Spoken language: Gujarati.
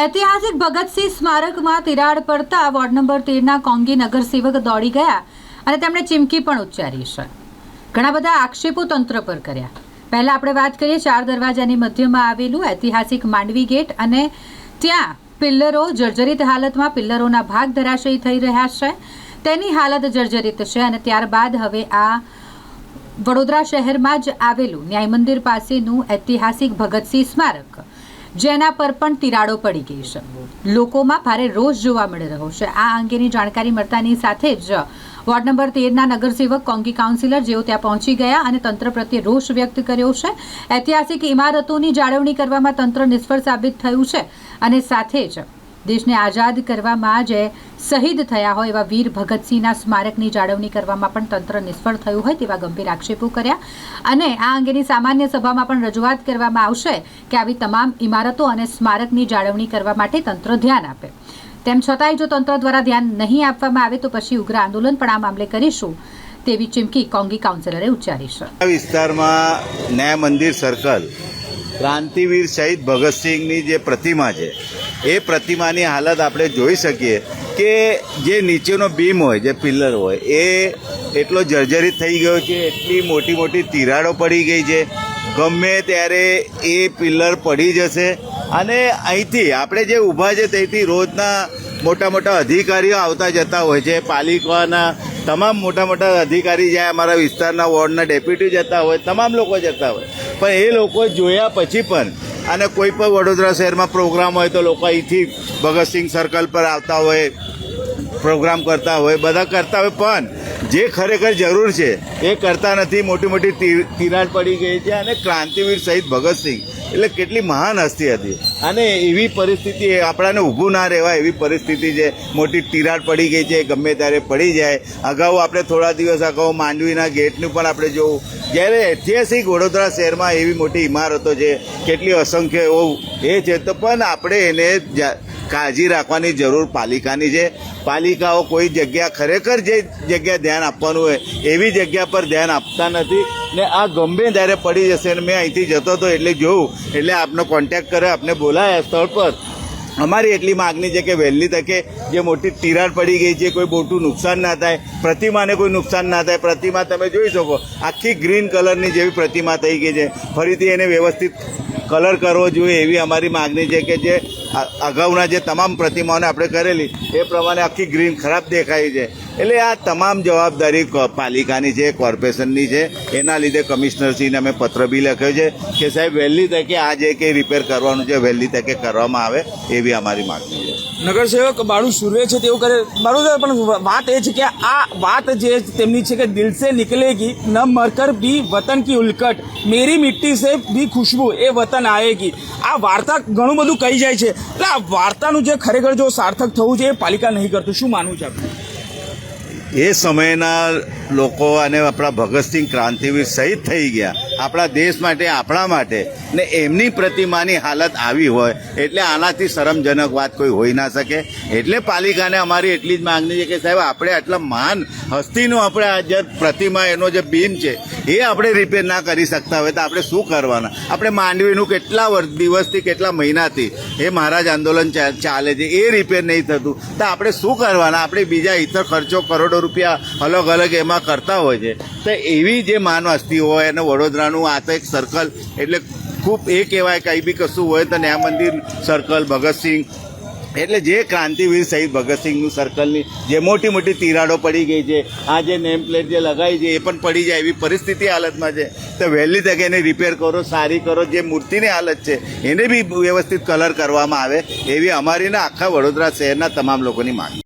ઐતિહાસિક ભગતસિંહ સ્મારકમાં તિરાડ પડતા વોર્ડ નંબર તેરના કોંગી નગરસેવક દોડી ગયા અને તેમણે ચીમકી પણ ઉચ્ચારી છે. ઘણા બધા આક્ષેપો તંત્ર પર કર્યા. પહેલાં આપણે વાત કરીએ ચાર દરવાજાની મધ્યમાં આવેલું ઐતિહાસિક માંડવી ગેટ અને ત્યાં પિલ્લરો જર્જરિત હાલતમાં પિલ્લરોના ભાગ ધરાશયી થઈ રહ્યા છે. તેની હાલત જર્જરિત છે અને ત્યારબાદ હવે આ વડોદરા શહેરમાં જ આવેલું ન્યાય મંદિર પાસેનું ઐતિહાસિક ભગતસિંહ સ્મારક. જેના પર પણ તિરાડો પડી ગઈ છે. લોકોમાં ભારે રોષ જોવા મળી રહ્યો છે. આ અંગેની જાણકારી મળતાની સાથે જ વોર્ડ નંબર તેરના નગરસેવક કોંગી કાઉન્સિલર જેઓ ત્યાં પહોંચી ગયા અને તંત્ર પ્રત્યે રોષ વ્યક્ત કર્યો છે. ઐતિહાસિક ઇમારતોની જાળવણી કરવામાં તંત્ર નિષ્ફળ સાબિત થયું છે અને સાથે જ દેશને આઝાદ કરવામાં જે શહીદ થયા હોય એવા વીર ભગતસિંહના સ્મારકની જાળવણી કરવામાં પણ તંત્ર નિષ્ફળ થયું હોય તેવા ગંભીર આક્ષેપો કર્યા. અને આ અંગેની સામાન્ય સભામાં પણ રજૂઆત કરવામાં આવશે કે આવી તમામ ઇમારતો અને સ્મારકની જાળવણી કરવા માટે તંત્ર ધ્યાન આપે. તેમ છતાંય જો તંત્ર દ્વારા ધ્યાન નહીં આપવામાં આવે તો પછી ઉગ્ર આંદોલન પણ આ મામલે કરીશું તેવી ચીમકી કોંગી કાઉન્સિલરે ઉચ્ચારી છે. આ વિસ્તારમાં ન્યાય મંદિર સર્કલ ક્રાંતિવીર શહીદ ભગતસિંહની જે પ્રતિમા છે એ પ્રતિમાની હાલત આપણે જોઈ શકીએ કે જે નીચેનો બીમ હોય, જે પિલ્લર હોય, એ એટલો જર્જરિત થઈ ગયો છે એટલી મોટી મોટી તિરાડો પડી ગઈ છે. ગમે ત્યારે એ પિલ્લર પડી જશે. અને અહીંથી આપણે જે ઊભા છે ત્યાંથી રોજના મોટા મોટા અધિકારીઓ આવતા જતા હોય છે. પાલિકાના તમામ મોટા મોટા અધિકારી જાય અમારા વિસ્તારના વોર્ડના ડેપ્યુટી જતા હોય, તમામ લોકો જતા હોય. પણ એ લોકો જોયા પછી પણ અને કોઈ પણ વડોદરા શહેરમાં પ્રોગ્રામ હોય તો લોકો અહીંથી ભગતસિંહ સર્કલ પર આવતા હોય, પ્રોગ્રામ કરતા હોય, બધા કરતા હોય, પણ જે ખરેખર જરૂર છે, એ કરતા નથી. મોટી મોટી તિરાડ પડી ગઈ છે અને ક્રાંતિવીર શહીદ ભગતસિંહ એટલે કેટલી મહાન હસ્તી હતી. અને એવી પરિસ્થિતિ આપણાને ઊભું ના રહેવાય એવી પરિસ્થિતિ છે. મોટી તિરાડ પડી ગઈ છે ગમે ત્યારે પડી જાય. અગાઉ આપણે થોડા દિવસ અગાઉ માંડવીના ગેટનું પણ આપણે જોવું જ્યારે ઐતિહાસિક વડોદરા શહેરમાં એવી મોટી ઇમારતો છે, કેટલી અસંખ્ય એવું એ છે તો પણ આપણે એને કાળજી રાખવાની જરૂર પાલિકાની છે. પાલિકાઓ કોઈ જગ્યા ખરેખર જે જગ્યા ધ્યાન આપવાનું હોય, એવી જગ્યા પર ધ્યાન આપતા નથી ને આ ગમે ત્યારે પડી જશે અને મેં અહીંથી જતો હતો એટલે જોઉં. એટલે આપનો કોન્ટેક્ટ કર્યો આપને બોલાયા સ્થળ પર. અમારી એટલી માગણી છે કે વહેલી તકે જે મોટી તિરાડ પડી ગઈ છે, કોઈ મોટું નુકસાન ના થાય, પ્રતિમાને કોઈ નુકસાન ના થાય. પ્રતિમા તમે જોઈ શકો, આખી ગ્રીન કલરની જેવી પ્રતિમા થઈ ગઈ છે. ફરીથી એને વ્યવસ્થિત કલર કરવો જોઈએ એવી અમારી માગણી છે કે જે અગાઉના જે તમામ પ્રતિમાઓને આપણે કરેલી, એ પ્રમાણે આખી ગ્રીન ખરાબ દેખાય છે. એટલે આ તમામ જવાબદારી પાલિકાની છે, કોર્પોરેશનની છે, એના લીધે કમિશનરશ્રીને અમે પત્ર બી લખ્યો છે કે સાહેબ, વહેલી તકે આ જે કંઈ રિપેર કરવાનું છે, વહેલી તકે કરવામાં આવે એવી અમારી માગણી છે. નગરસેવક બાળુ સુરવે છે તેવું કરે બાળુ પણ વાત એ છે કે આ વાત જે તેમની છે કે દિલ સે નિકલેગી ન મરકર બી વતન કી ઉલકટ. મેરી મિટ્ટી સે બી ખુશ્બુ, એ વતન આવેગી આ વાર્તા ઘણું બધું કહી જાય છે. એટલે આ વાર્તાનું જે ખરેખર જો સાર્થક થવું છે, એ પાલિકા નહીં કરતું, શું માનવું છે એ સમયના લોકો અને આપણા ભગતસિંહ ક્રાંતિવીર શહીદ થઈ ગયા. આપણા દેશ માટે, આપણા માટે. ને એમની પ્રતિમાની હાલત આવી હોય, એટલે આનાથી શરમજનક વાત કોઈ હોઈ ના શકે. એટલે પાલિકાને અમારી એટલી જ માગણી છે કે સાહેબ, આપણે આટલા માન હસ્તીનું આપણે આ જે પ્રતિમા, એનો જે બીમ છે, એ આપણે રિપેર ના કરી શકતા હોય તો આપણે શું કરવાના? આપણે માંડવીનું કેટલા વર્ષ દિવસથી કેટલા મહિનાથી એ મહારાજ આંદોલન ચાલે છે, એ રિપેર નહીં થતું. તો આપણે શું કરવાના? આપણે બીજા ઇતર ખર્ચો કરોડો રૂપિયા અલગ અલગ એમાં કરતા હોય છે. તો એવી જે માનવસ્તી હોય અને વડોદરાનું આ તો એક સર્કલ એટલે ખૂબ એ કહેવાય કંઈ બી કશું હોય તો ન્યા મંદિર સર્કલ ભગતસિંહ એટલે જે ક્રાંતિવીર શહીદ ભગતસિંહનું સર્કલની જે મોટી મોટી તિરાડો પડી ગઈ છે, આ જે નેમ પ્લેટ જે લગાવી છે એ પણ પડી જાય એવી પરિસ્થિતિ હાલતમાં છે. તો વહેલી તકે એને રિપેર કરો, સારી કરો, જે મૂર્તિની હાલત છે, એને બી વ્યવસ્થિત કલર કરવામાં આવે એવી અમારી ને આખા વડોદરા શહેરના તમામ લોકોની માંગ